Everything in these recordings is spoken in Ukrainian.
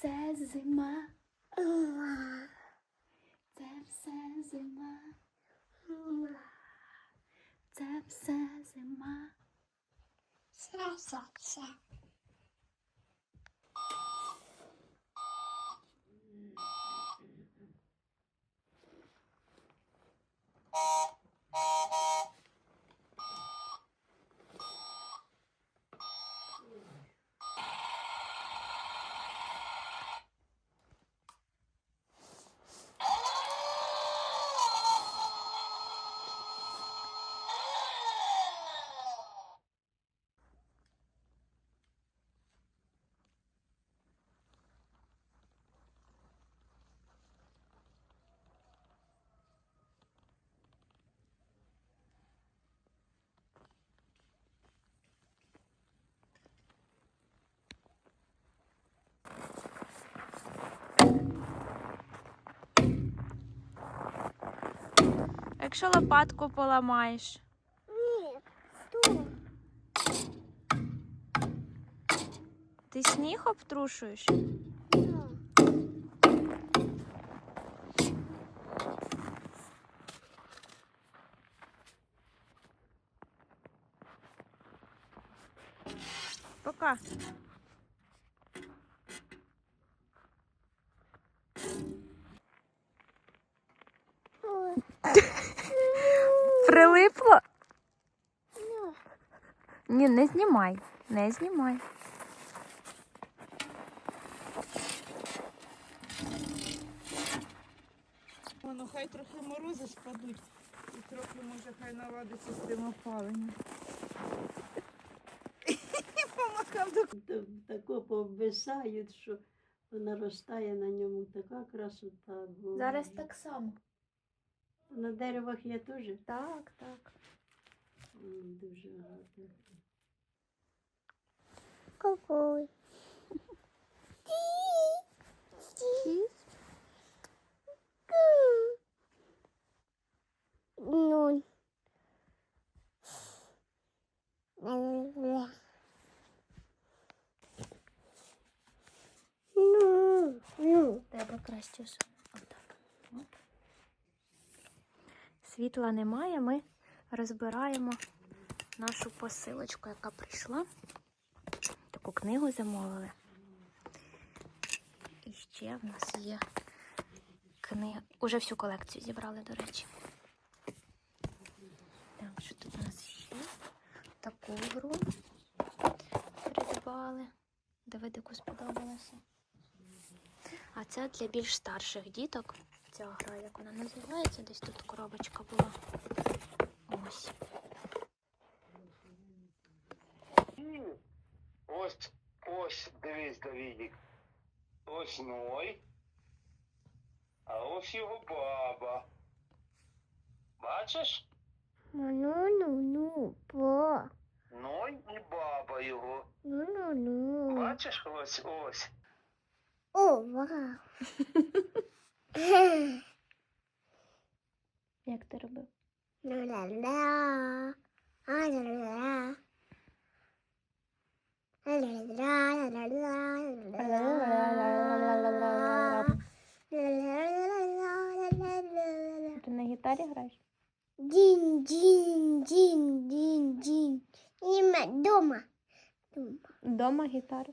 Це зима. Це все зима. Це все зима. Все, все, все. Якщо лопатку поламаєш, Ні. Ту. ти сніг обтрушуєш? Пока. Ой. Прилипло? Ну. Ні, не знімай. Не знімай. Воно хай трохи морози спадуть і трохи може хай наладиться з тим опаленням. Помахав до тако пообвисають, що наростає на ньому така красота. Зараз так само. На деревах є теж Так, так. М, дуже гарно. Какой? Ну. Ну, ну. Треба краще Світла немає, ми розбираємо нашу посилочку, яка прийшла. Таку книгу замовили. І ще в нас є книга. Уже всю колекцію зібрали, до речі. Так, що тут у нас ще? Таку гру придбали. Давидику сподобалося. А це для більш старших діток. Ця гра, як вона називається, десь тут коробочка була. Ось. Ось, ось, дивись, Давідік. Ось Ной. А ось його баба. Бачиш? Ну, ну, ну, ну, по. Ной і баба його. Ну, ну, ну. Бачиш? Ось, ось. О, вау. Як ти робив? Ти на гітарі граєш? Дін, дін, дін, дін, дін. Дома. Дома. Дома гітара.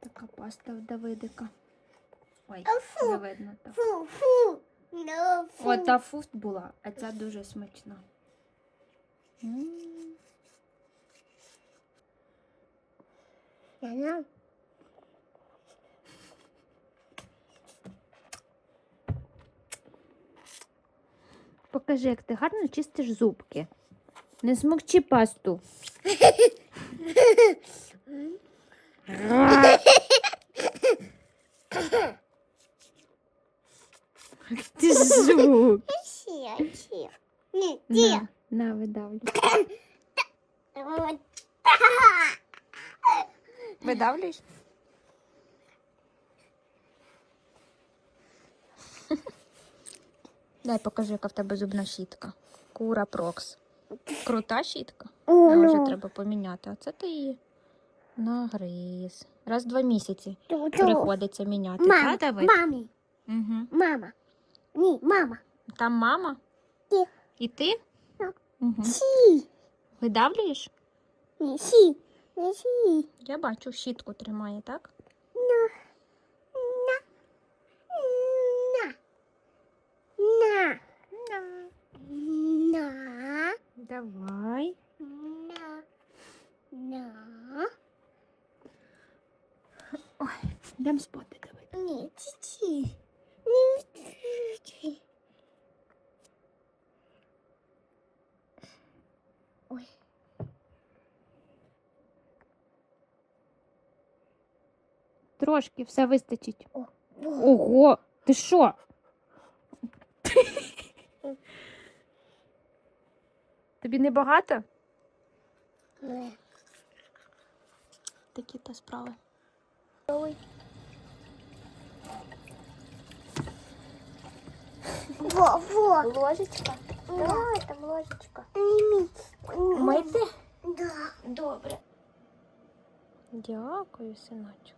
Така паста в Давидика. Ой, не видно так. Фу, фу, no, фу. Ота фуфт була, а ця дуже смачна. М -м -м. Покажи, як ти гарно чистиш зубки. Не смокчи пасту. Ти чия. На, на видавлю. Видавлюєш? Дай покажи, яка в тебе зубна щітка. Кура Прокс. Крута щітка. О, вже ну. треба поміняти. А це ти її нагриз. Раз в два місяці приходиться міняти. Мама, Та, Давид? мамі, Угу. мама. Ні, мама. Там мама? Ти. І ти? Так. Угу. Сі. Видавлюєш? Ні, сі. Я бачу, щітку тримає, так? На. На. На. Давай. На. На. Йдемо спати, Давид. Ні, ці-ці. Ні, ці-ці. Ой. Трошки, все вистачить. О. Ого, ти що? Тобі не багато? Ой. Такі то справи. Во, во. Ложечка? Да, там ложечка. Мити? Да. Добре. Дякую, синочок.